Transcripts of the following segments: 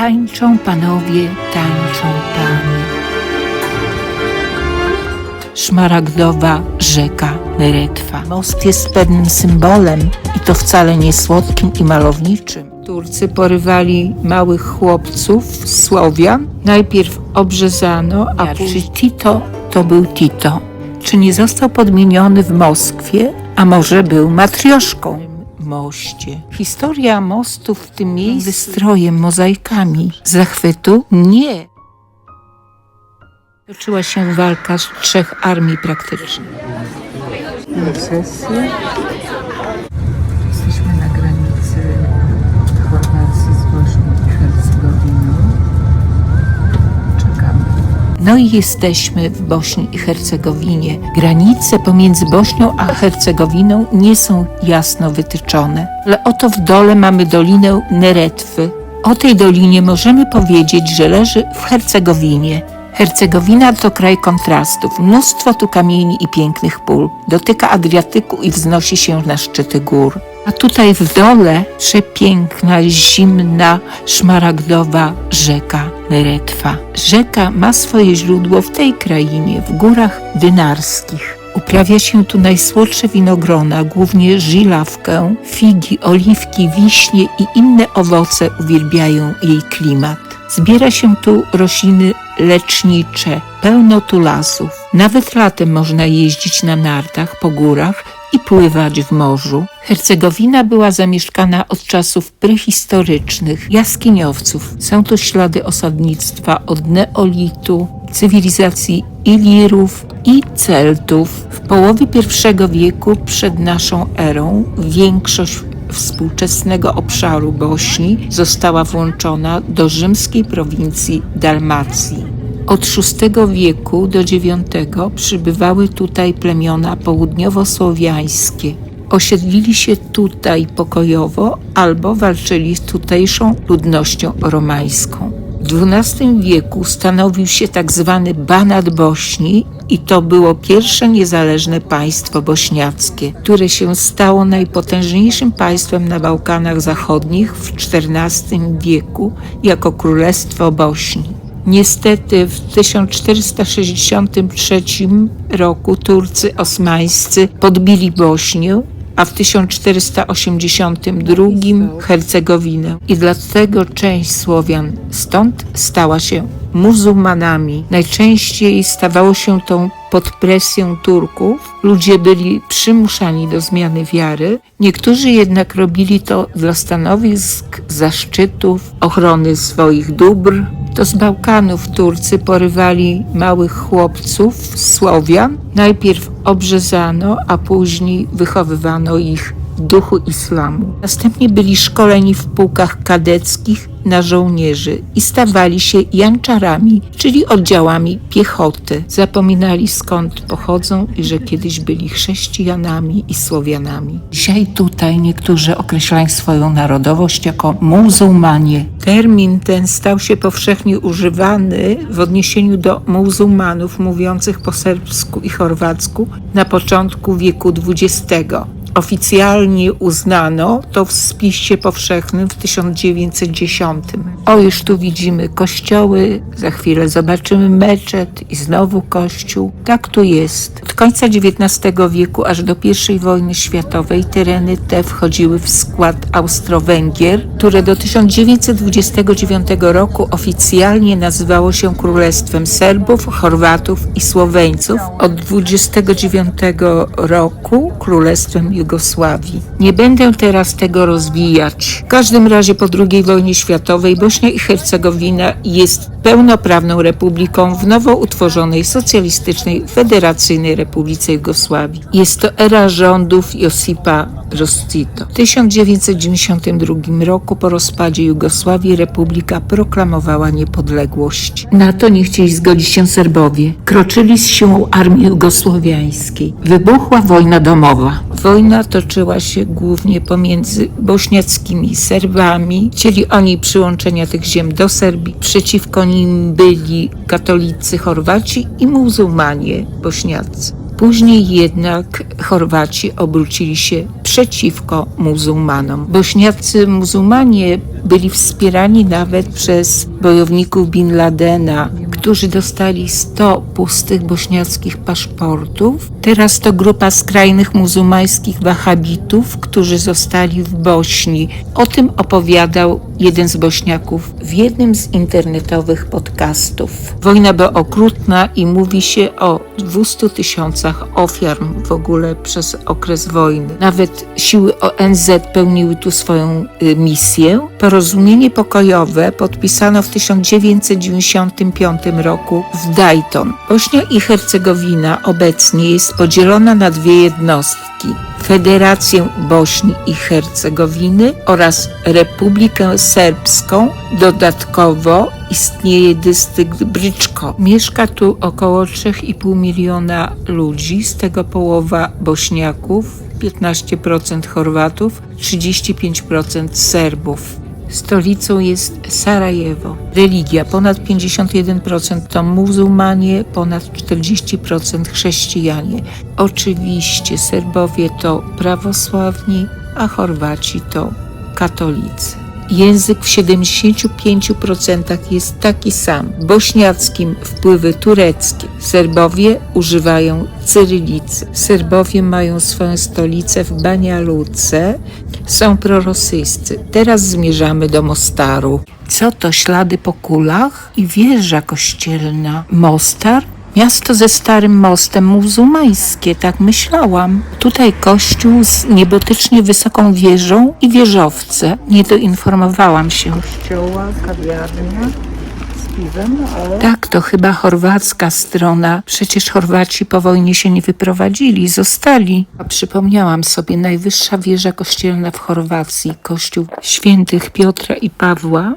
Tańczą panowie, tańczą panie. Szmaragdowa rzeka Neretwa. Most jest pewnym symbolem i to wcale nie słodkim i malowniczym. Turcy porywali małych chłopców, Słowian. Najpierw obrzezano, a później Tito to był Tito. Czy nie został podmieniony w Moskwie, a może był matrioszką? Moście. Historia mostu w tym miejscu wystrojem, mozaikami. Zachwytu? Nie. Toczyła się walka z trzech armii. Jesteśmy No i jesteśmy w Bośni i Hercegowinie. Granice pomiędzy Bośnią a Hercegowiną nie są jasno wytyczone, ale oto w dole mamy dolinę Neretwy. O tej dolinie możemy powiedzieć, że leży w Hercegowinie. Hercegowina to kraj kontrastów, mnóstwo tu kamieni i pięknych pól. Dotyka Adriatyku i wznosi się na szczyty gór. A tutaj w dole przepiękna, zimna, szmaragdowa rzeka Neretwa. Rzeka ma swoje źródło w tej krainie, w górach dynarskich. Uprawia się tu najsłodsze winogrona, głównie żilawkę, figi, oliwki, wiśnie i inne owoce uwielbiają jej klimat. Zbiera się tu rośliny lecznicze, pełno tu lasów. Nawet latem można jeździć na nartach po górach i pływać w morzu. Hercegowina była zamieszkana od czasów prehistorycznych, jaskiniowców. Są tu ślady osadnictwa od neolitu, cywilizacji Ilirów i Celtów. W połowie I wieku przed naszą erą większość współczesnego obszaru Bośni została włączona do rzymskiej prowincji Dalmacji. Od VI wieku do IX przybywały tutaj plemiona południowo-słowiańskie. Osiedlili się tutaj pokojowo albo walczyli z tutejszą ludnością romańską. W XII wieku stanowił się tak zwany Banat Bośni i to było pierwsze niezależne państwo bośniackie, które się stało najpotężniejszym państwem na Bałkanach Zachodnich w XIV wieku jako Królestwo Bośni. Niestety w 1463 roku Turcy osmańscy podbili Bośnię, a w 1482 Hercegowinę. I dlatego część Słowian stąd stała się muzułmanami. Najczęściej stawało się to pod presją Turków. Ludzie byli przymuszani do zmiany wiary. Niektórzy jednak robili to dla stanowisk, zaszczytów, ochrony swoich dóbr. To z Bałkanów Turcy porywali małych chłopców, Słowian. Najpierw obrzezano, a później wychowywano ich w duchu islamu. Następnie byli szkoleni w pułkach kadeckich na żołnierzy i stawali się janczarami, czyli oddziałami piechoty. Zapominali skąd pochodzą i że kiedyś byli chrześcijanami i Słowianami. Dzisiaj tutaj niektórzy określają swoją narodowość jako muzułmanie. Termin ten stał się powszechnie używany w odniesieniu do muzułmanów mówiących po serbsku i chorwacku na początku wieku XX. Oficjalnie uznano to w spisie powszechnym w 1910. O, już tu widzimy kościoły, za chwilę zobaczymy meczet i znowu kościół. Tak tu jest. Od końca XIX wieku aż do I wojny światowej tereny te wchodziły w skład Austro-Węgier, które do 1929 roku oficjalnie nazywało się Królestwem Serbów, Chorwatów i Słoweńców. Od 29 roku Królestwem Jugosławii. Nie będę teraz tego rozwijać. W każdym razie po II wojnie światowej Bośnia i Hercegowina jest pełnoprawną republiką w nowo utworzonej socjalistycznej Federacyjnej Republice Jugosławii. Jest to era rządów Josipa Broz Tito. W 1992 roku po rozpadzie Jugosławii republika proklamowała niepodległość. Na to nie chcieli zgodzić się Serbowie. Kroczyli z siłą armii jugosłowiańskiej. Wybuchła wojna domowa. Wojna toczyła się głównie pomiędzy bośniackimi Serbami. Chcieli oni przyłączenia tych ziem do Serbii. Przeciwko nim byli katolicy Chorwaci i muzułmanie bośniacy. Później jednak Chorwaci obrócili się przeciwko muzułmanom. Bośniacy muzułmanie byli wspierani nawet przez bojowników Bin Ladena, którzy dostali 100 pustych bośniackich paszportów. Teraz to grupa skrajnych muzułmańskich wahabitów, którzy zostali w Bośni. O tym opowiadał jeden z Bośniaków w jednym z internetowych podcastów. Wojna była okrutna i mówi się o 200 tysiącach ofiar w ogóle przez okres wojny. Nawet siły ONZ pełniły tu swoją y, misję. Porozumienie pokojowe podpisano w 1995 roku w Dayton. Bośnia i Hercegowina obecnie jest podzielona na dwie jednostki. Federację Bośni i Hercegowiny oraz Republikę Serbską. Dodatkowo istnieje dystrykt Bryczko. Mieszka tu około 3,5 miliona ludzi, z tego połowa Bośniaków, 15% Chorwatów, 35% Serbów. Stolicą jest Sarajewo. Religia ponad 51% to muzułmanie, ponad 40% chrześcijanie. Oczywiście Serbowie to prawosławni, a Chorwaci to katolicy. Język w 75% jest taki sam. W bośniackim wpływy tureckie. Serbowie używają cyrylicy. Serbowie mają swoją stolicę w Banja Luce. Są prorosyjscy. Teraz zmierzamy do Mostaru. Co to ślady po kulach i wieża kościelna? Mostar Miasto ze starym mostem muzułmańskie, tak myślałam. Tutaj kościół z niebotycznie wysoką wieżą i wieżowce. Nie doinformowałam się. Kościoła, kawiarnia z piwem, ale... Tak, to chyba chorwacka strona. Przecież Chorwaci po wojnie się nie wyprowadzili, zostali. A przypomniałam sobie, najwyższa wieża kościelna w Chorwacji, kościół świętych Piotra i Pawła.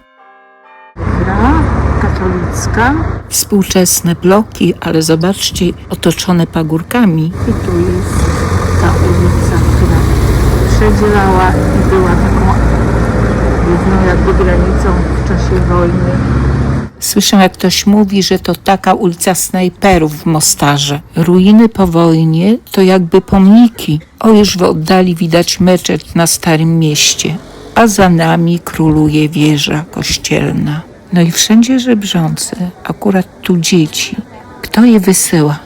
Katolicka. Współczesne bloki, ale zobaczcie, otoczone pagórkami. I tu jest ta ulica, która przedzielała i była taką główną jakby granicą w czasie wojny. Słyszę, jak ktoś mówi, że to taka ulica snajperów w Mostarze. Ruiny po wojnie to jakby pomniki. O, już w oddali widać meczet na Starym Mieście, a za nami króluje wieża kościelna. No i wszędzie żebrzące, akurat tu dzieci. Kto je wysyła?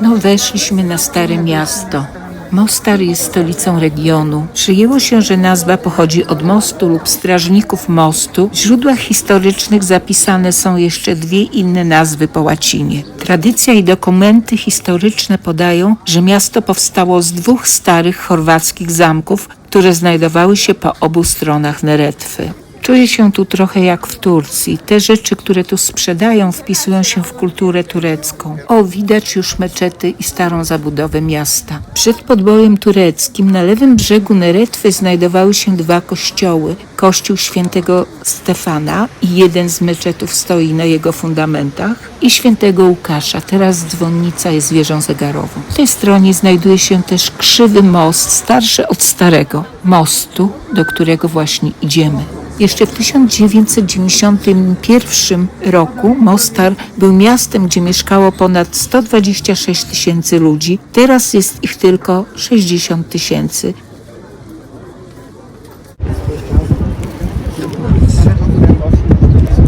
No weszliśmy na Stare Miasto. Mostar jest stolicą regionu. Przyjęło się, że nazwa pochodzi od mostu lub strażników mostu. W źródłach historycznych zapisane są jeszcze dwie inne nazwy po łacinie. Tradycja i dokumenty historyczne podają, że miasto powstało z dwóch starych chorwackich zamków, które znajdowały się po obu stronach Neretwy. Czuję się tu trochę jak w Turcji. Te rzeczy, które tu sprzedają, wpisują się w kulturę turecką. O, widać już meczety i starą zabudowę miasta. Przed podbojem tureckim na lewym brzegu Neretwy znajdowały się dwa kościoły. Kościół świętego Stefana i jeden z meczetów stoi na jego fundamentach i świętego Łukasza. Teraz dzwonnica jest wieżą zegarową. Po tej stronie znajduje się też krzywy most, starszy od starego mostu, do którego właśnie idziemy. Jeszcze w 1991 roku Mostar był miastem, gdzie mieszkało ponad 126 tysięcy ludzi. Teraz jest ich tylko 60 tysięcy.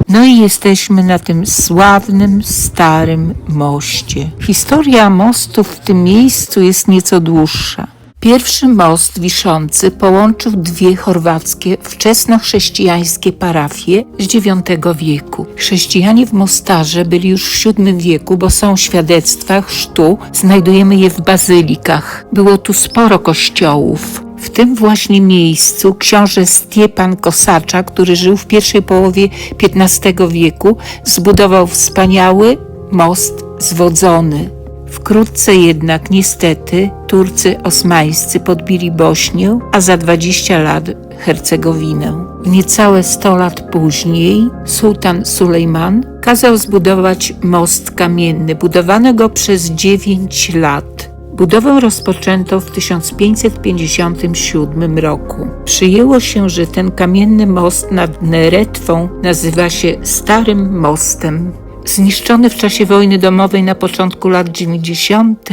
No i jesteśmy na tym sławnym, starym moście. Historia mostu w tym miejscu jest nieco dłuższa. Pierwszy most wiszący połączył dwie chorwackie wczesnochrześcijańskie parafie z IX wieku. Chrześcijanie w Mostarze byli już w VII wieku, bo są świadectwa chrztu, znajdujemy je w bazylikach. Było tu sporo kościołów. W tym właśnie miejscu książę Stiepan Kosacza, który żył w pierwszej połowie XV wieku, zbudował wspaniały most zwodzony. Wkrótce jednak niestety Turcy osmańscy podbili Bośnię, a za 20 lat Hercegowinę. Niecałe 100 lat później sułtan Sulejman kazał zbudować most kamienny. Budowano go przez 9 lat. Budowę rozpoczęto w 1557 roku. Przyjęło się, że ten kamienny most nad Neretwą nazywa się Starym Mostem. Zniszczony w czasie wojny domowej na początku lat 90.,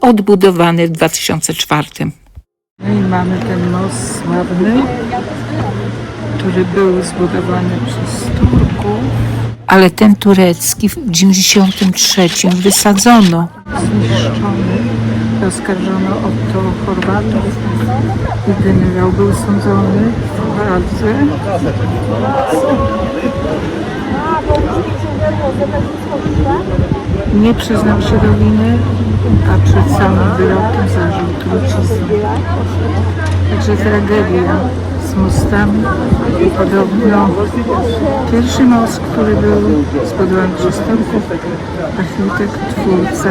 odbudowany w 2004. No i mamy ten most sławny, który był zbudowany przez Turków. Ale ten turecki w 93 wysadzono. Zniszczony. Oskarżono o to Chorwatów i generał był sądzony w Hadze. Nie przyznał się do winy, a przed samym wyrokiem zażył trucizny. Także tragedia z mostami. Podobno pierwszy most, który był zbudowany przez Turków, architekt, twórca,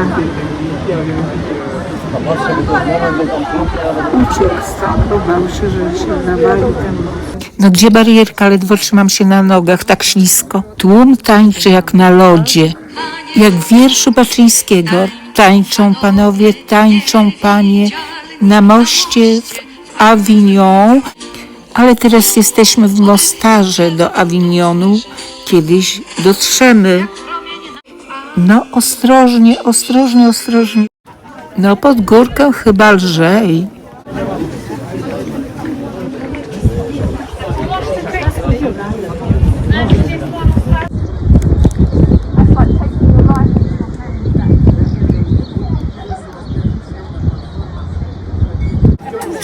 uciekł stąd, bo bał się, że się zawali ten most. No gdzie barierka? Ledwo trzymam się na nogach, tak ślisko. Tłum tańczy jak na lodzie. Jak w wierszu Baczyńskiego. Tańczą panowie, tańczą panie na moście w Avignon. Ale teraz jesteśmy w Mostarze do Avignonu. Kiedyś dotrzemy. No ostrożnie, ostrożnie, ostrożnie. No pod górkę chyba lżej.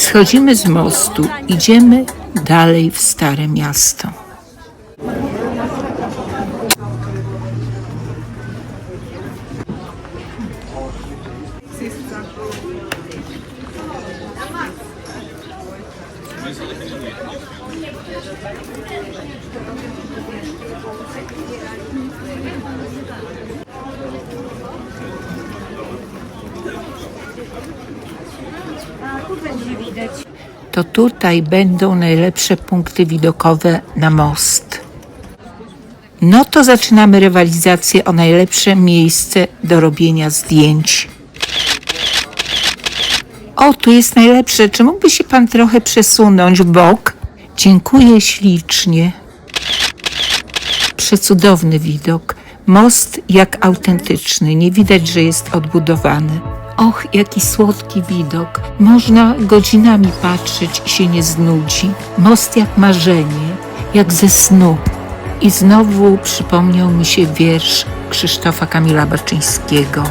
Schodzimy z mostu, idziemy dalej w Stare Miasto. To tutaj będą najlepsze punkty widokowe na most. No to zaczynamy rywalizację o najlepsze miejsce do robienia zdjęć. O, tu jest najlepsze. Czy mógłby się pan trochę przesunąć w bok? Dziękuję ślicznie. Przecudowny widok. Most jak autentyczny. Nie widać, że jest odbudowany. Och, jaki słodki widok. Można godzinami patrzeć i się nie znudzi. Most jak marzenie, jak ze snu. I znowu przypomniał mi się wiersz Krzysztofa Kamila Baczyńskiego.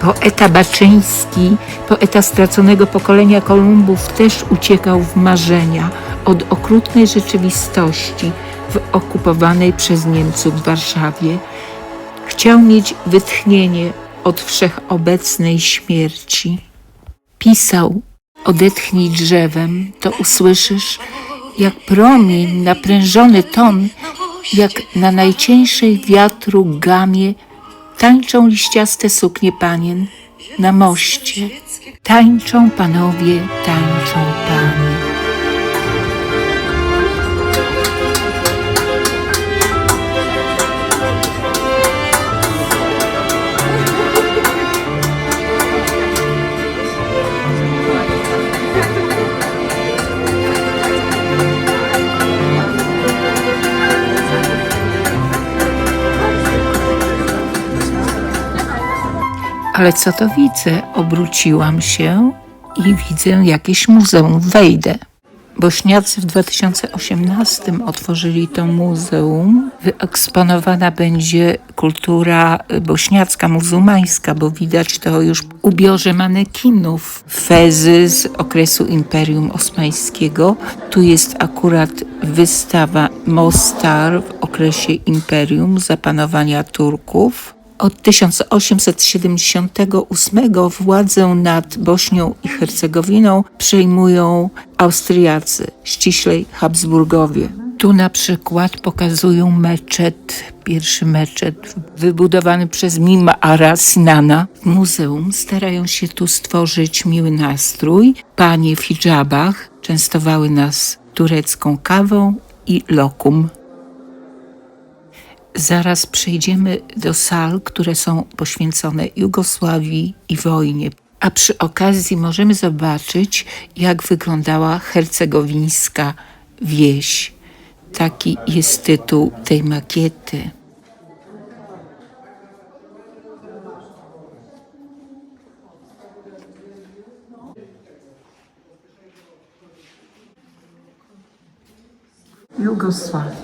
Poeta Baczyński, poeta straconego pokolenia Kolumbów, też uciekał w marzenia od okrutnej rzeczywistości w okupowanej przez Niemców Warszawie. Chciał mieć wytchnienie od wszechobecnej śmierci. Pisał: Odetchnij drzewem, to usłyszysz, jak promień, naprężony ton, jak na najcieńszej wiatru gamie tańczą liściaste suknie panien na moście. Tańczą panowie, tańczą Ale co to widzę? Obróciłam się i widzę jakieś muzeum. Wejdę. Bośniacy w 2018 otworzyli to muzeum. Wyeksponowana będzie kultura bośniacka, muzułmańska, bo widać to już ubiorze manekinów. Fezy z okresu Imperium Osmańskiego. Tu jest akurat wystawa Mostar w okresie Imperium, zapanowania Turków. Od 1878 władzę nad Bośnią i Hercegowiną przejmują Austriacy, ściślej Habsburgowie. Tu na przykład pokazują meczet, pierwszy meczet wybudowany przez Mimara Sinana. W muzeum starają się tu stworzyć miły nastrój. Panie w hijabach częstowały nas turecką kawą i lokum. Zaraz przejdziemy do sal, które są poświęcone Jugosławii i wojnie. A przy okazji możemy zobaczyć, jak wyglądała hercegowińska wieś. Taki jest tytuł tej makiety.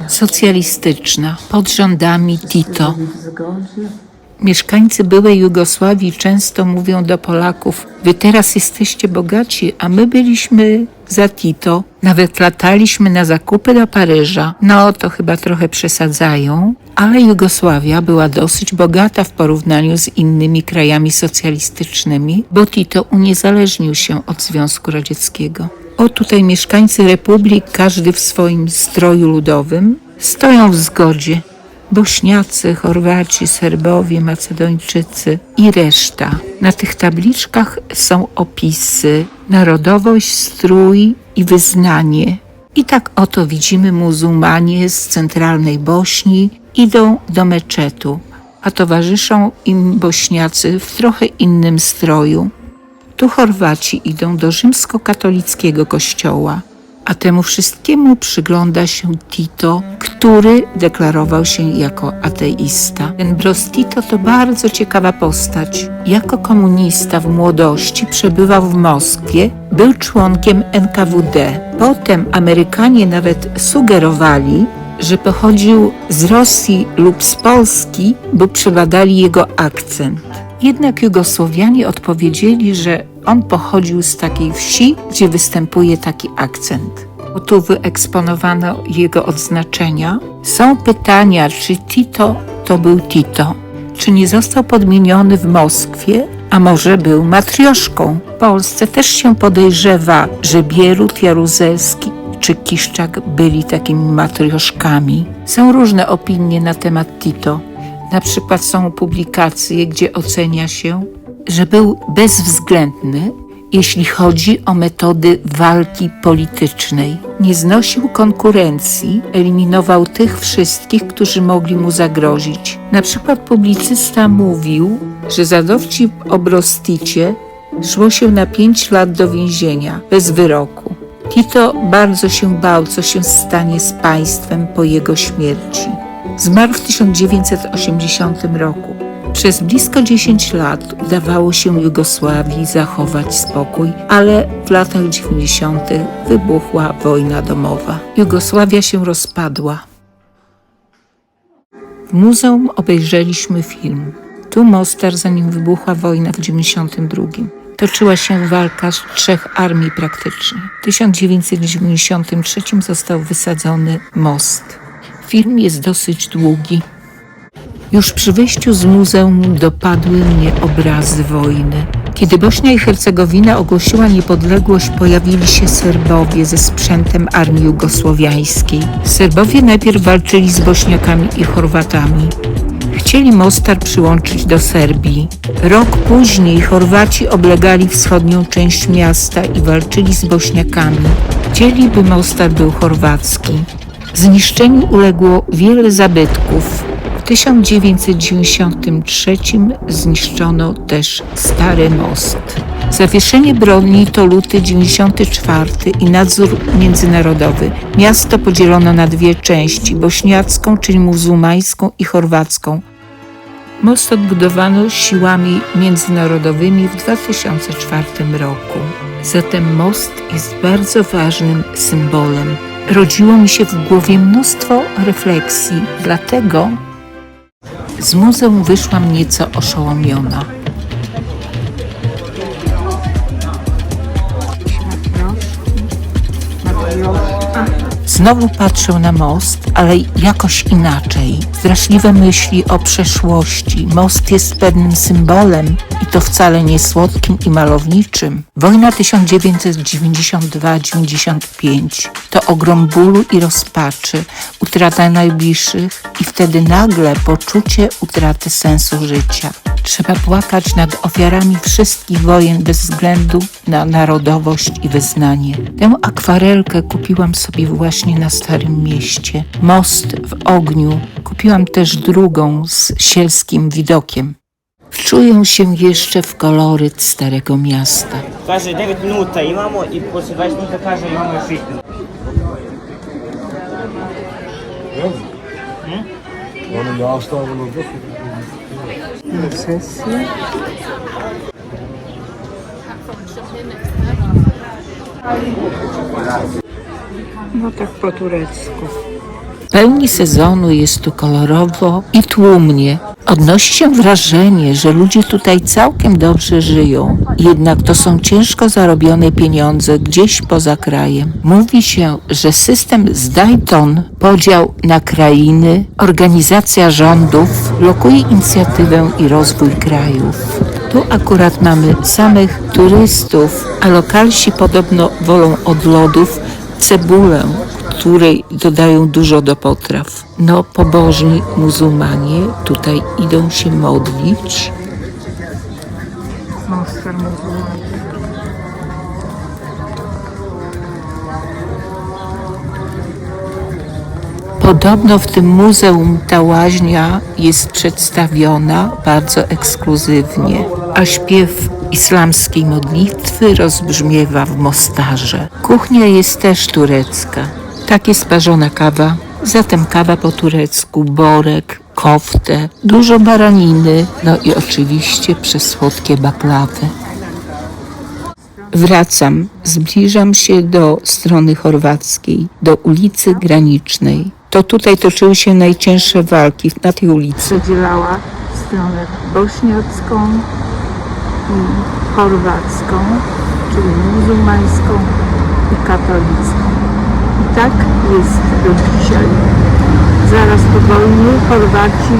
Socjalistyczna, pod rządami Tito. Mieszkańcy byłej Jugosławii często mówią do Polaków: Wy teraz jesteście bogaci, a my byliśmy za Tito. Nawet lataliśmy na zakupy do Paryża. No to chyba trochę przesadzają, ale Jugosławia była dosyć bogata w porównaniu z innymi krajami socjalistycznymi, bo Tito uniezależnił się od Związku Radzieckiego. O tutaj mieszkańcy republik, każdy w swoim stroju ludowym, stoją w zgodzie. Bośniacy, Chorwaci, Serbowie, Macedończycy i reszta. Na tych tabliczkach są opisy, narodowość, strój i wyznanie. I tak oto widzimy muzułmanie z centralnej Bośni idą do meczetu, a towarzyszą im Bośniacy w trochę innym stroju. Tu Chorwaci idą do rzymskokatolickiego kościoła, a temu wszystkiemu przygląda się Tito, który deklarował się jako ateista. Ten Bros Tito to bardzo ciekawa postać. Jako komunista w młodości przebywał w Moskwie, był członkiem NKWD. Potem Amerykanie nawet sugerowali, że pochodził z Rosji lub z Polski, bo przebadali jego akcent. Jednak Jugosłowianie odpowiedzieli, że on pochodził z takiej wsi, gdzie występuje taki akcent. Tu wyeksponowano jego odznaczenia. Są pytania, czy Tito to był Tito, czy nie został podmieniony w Moskwie, a może był matrioszką. W Polsce też się podejrzewa, że Bierut Jaruzelski czy Kiszczak byli takimi matrioszkami. Są różne opinie na temat Tito. Na przykład są publikacje, gdzie ocenia się, że był bezwzględny, jeśli chodzi o metody walki politycznej. Nie znosił konkurencji, eliminował tych wszystkich, którzy mogli mu zagrozić. Na przykład publicysta mówił, że za dowcip o Brosticie szło się na pięć lat do więzienia bez wyroku. Tito bardzo się bał, co się stanie z państwem po jego śmierci. Zmarł w 1980 roku. Przez blisko 10 lat udawało się Jugosławii zachować spokój, ale w latach 90. wybuchła wojna domowa. Jugosławia się rozpadła. W muzeum obejrzeliśmy film. Tu Mostar, zanim wybuchła wojna w 92. Toczyła się walka z trzech armii praktycznie. W 1993 został wysadzony most. Film jest dosyć długi. Już przy wyjściu z muzeum dopadły mnie obrazy wojny. Kiedy Bośnia i Hercegowina ogłosiła niepodległość, pojawili się Serbowie ze sprzętem armii jugosłowiańskiej. Serbowie najpierw walczyli z Bośniakami i Chorwatami. Chcieli Mostar przyłączyć do Serbii. Rok później Chorwaci oblegali wschodnią część miasta i walczyli z Bośniakami. Chcieli, by Mostar był chorwacki. Zniszczeniu uległo wiele zabytków. W 1993 zniszczono też Stary Most. Zawieszenie broni to luty 94 i nadzór międzynarodowy. Miasto podzielono na dwie części, bośniacką, czyli muzułmańską i chorwacką. Most odbudowano siłami międzynarodowymi w 2004 roku. Zatem most jest bardzo ważnym symbolem. Rodziło mi się w głowie mnóstwo refleksji, dlatego z muzeum wyszłam nieco oszołomiona. Znowu patrzę na most, ale jakoś inaczej. Straszliwe myśli o przeszłości. Most jest pewnym symbolem i to wcale nie słodkim i malowniczym. Wojna 1992-95 to ogrom bólu i rozpaczy, utrata najbliższych i wtedy nagle poczucie utraty sensu życia. Trzeba płakać nad ofiarami wszystkich wojen bez względu na narodowość i wyznanie. Tę akwarelkę kupiłam sobie właśnie na Starym Mieście. Most w ogniu. Kupiłam też drugą z sielskim widokiem. Wczuję się jeszcze w koloryt Starego Miasta. Kaže 9 minuta imamo i posle 20 minuta kaže imamo još hitnu. Onu yağ stavını da Sesje. No tak po turecku. pełni sezonu jest tu kolorowo i tłumnie. Odnosi się wrażenie, że ludzie tutaj całkiem dobrze żyją, jednak to są ciężko zarobione pieniądze gdzieś poza krajem. Mówi się, że system z Dayton, podział na krainy, organizacja rządów blokuje inicjatywę i rozwój krajów. Tu akurat mamy samych turystów, a lokalsi podobno wolą od lodów cebulę, której dodają dużo do potraw. No, pobożni muzułmanie tutaj idą się modlić. Podobno w tym muzeum ta łaźnia jest przedstawiona bardzo ekskluzywnie, a śpiew islamskiej modlitwy rozbrzmiewa w Mostarze. Kuchnia jest też turecka. Tak jest parzona kawa, zatem kawa po turecku, borek, koftę, dużo baraniny, no i oczywiście przesłodkie baklawy. Wracam, zbliżam się do strony chorwackiej, do ulicy Granicznej. To tutaj toczyły się najcięższe walki na tej ulicy. Podzielała stronę bośniacką i chorwacką, czyli muzułmańską i katolicką. I tak jest do dzisiaj. Zaraz po wojnie Chorwaci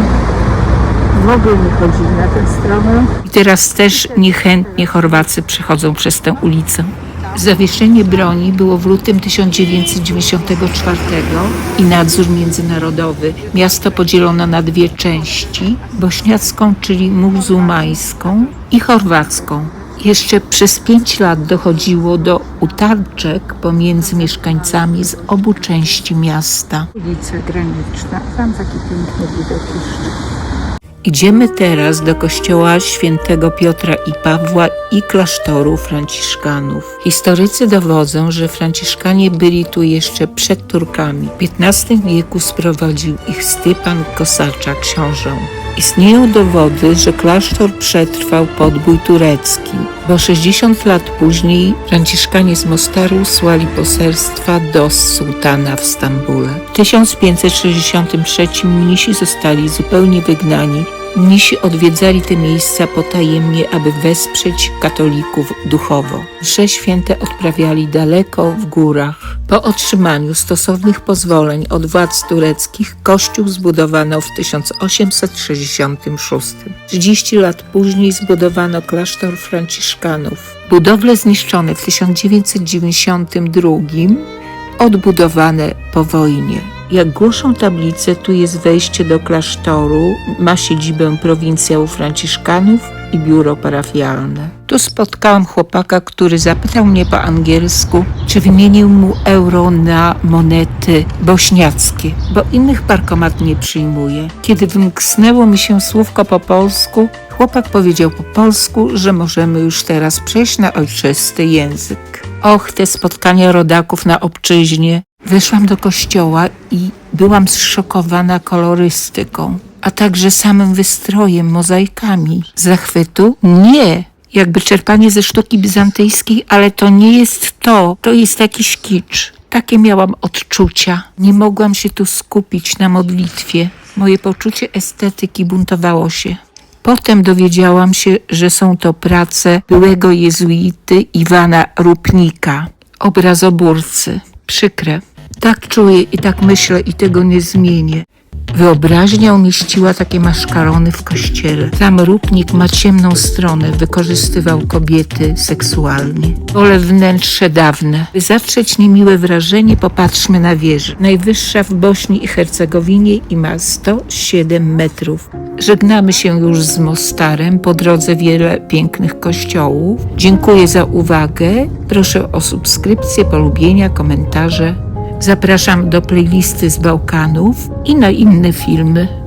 w ogóle nie chodzili na tę stronę. I teraz też niechętnie Chorwacy przechodzą przez tę ulicę. Zawieszenie broni było w lutym 1994 i nadzór międzynarodowy. Miasto podzielono na dwie części, bośniacką, czyli muzułmańską i chorwacką. Jeszcze przez pięć lat dochodziło do utarczek pomiędzy mieszkańcami z obu części miasta. Ulica Graniczna, tam taki piękny widok jeszcze. Idziemy teraz do kościoła świętego Piotra i Pawła i klasztoru franciszkanów. Historycy dowodzą, że franciszkanie byli tu jeszcze przed Turkami. W XV wieku sprowadził ich Stypan Kosacza, książę. Istnieją dowody, że klasztor przetrwał podbój turecki, bo 60 lat później franciszkanie z Mostaru słali poselstwa do sułtana w Stambule. W 1563 mnisi zostali zupełnie wygnani. Mnisi odwiedzali te miejsca potajemnie, aby wesprzeć katolików duchowo. Msze święte odprawiali daleko w górach. Po otrzymaniu stosownych pozwoleń od władz tureckich kościół zbudowano w 1866. 30 lat później zbudowano klasztor franciszkanów. Budowle zniszczone w 1992 odbudowane po wojnie. Jak głoszą tablice, tu jest wejście do klasztoru, ma siedzibę prowincjału Franciszkanów i biuro parafialne. Tu spotkałam chłopaka, który zapytał mnie po angielsku, czy wymienił mu euro na monety bośniackie, bo innych parkomat nie przyjmuje. Kiedy wymknęło mi się słówko po polsku, chłopak powiedział po polsku, że możemy już teraz przejść na ojczysty język. Och, te spotkania rodaków na obczyźnie. Weszłam do kościoła i byłam zszokowana kolorystyką, a także samym wystrojem, mozaikami. Zachwytu? Nie! Jakby czerpanie ze sztuki bizantyjskiej, ale to nie jest to, to jest jakiś kicz. Takie miałam odczucia. Nie mogłam się tu skupić na modlitwie. Moje poczucie estetyki buntowało się. Potem dowiedziałam się, że są to prace byłego jezuity Iwana Rupnika, obrazoburcy. Przykre. Tak czuję i tak myślę i tego nie zmienię. Wyobraźnia umieściła takie maszkarony w kościele. Tam Rupnik ma ciemną stronę, wykorzystywał kobiety seksualnie. Wolę wnętrze dawne. By zatrzeć niemiłe wrażenie, popatrzmy na wieżę. Najwyższa w Bośni i Hercegowinie i ma 107 metrów. Żegnamy się już z Mostarem, po drodze wiele pięknych kościołów. Dziękuję za uwagę. Proszę o subskrypcję, polubienia, komentarze. Zapraszam do playlisty z Bałkanów i na inne filmy.